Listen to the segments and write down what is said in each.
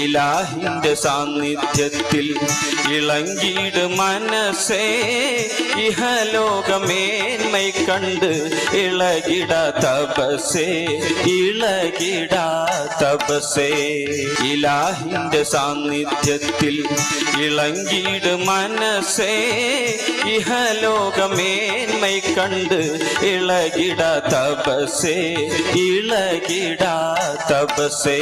ഇലാഹിന്റെ സാന്നിധ്യത്തിൽ ഇളങ്കിട് മനസ്സേ ഇഹലോകമേന്മൈ കണ്ട് ഇളകിട തപസേ ഇളകിട തപസേ ഇലാഹിന്റെ സാന്നിധ്യത്തിൽ ഇളങ്കിട് മനസ്സേ ഇഹലോകമേന്മൈ കണ്ട് ഇളകിട തപസേ ഇളകിട തപസേ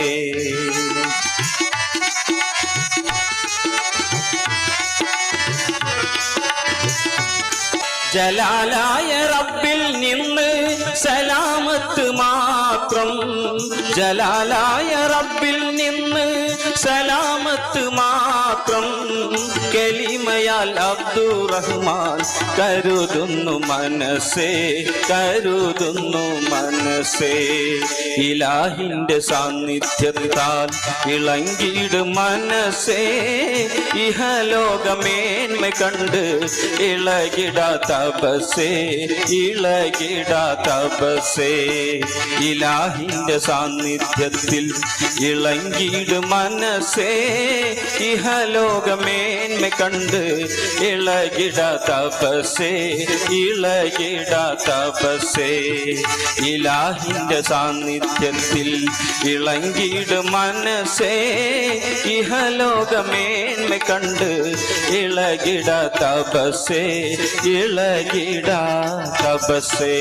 ജലാലായ റബ്ബിൽ നിന്ന് സലാമത്ത് മാത്രം. ജലാലായ റബ്ബിൽ നിന്ന് സലാമത്ത് മാത്രം. അബ്ദുറഹ്മാൻ കരുതുന്നു മനസ്സേ കരുതുന്നു മനസ്സേ. ഇലാഹിന്റെ സാന്നിധ്യത്താൽ ഇളങ്കിട് മനസ്സേ. ഇഹലോകമേന്മ കണ്ട് ഇളകിട തപസേ ഇളകിട തപസേ ഇലാഹിന്റെ സാന്നിധ്യത്തിൽ ഇളങ്കിട് മനസ്സേ. ഇഹലോകമേന്മ കണ്ട് ഇളകിട തപസേ ഇളകിട തപസേ ഇലാഹിന്റെ സാന്നിധ്യത്തിൽ ഇളങ്കിട് മനസ്സേ. ഇഹലോകമേന്മ കണ്ട് ഇളകിട തപസേ ഇളകിട തപസേ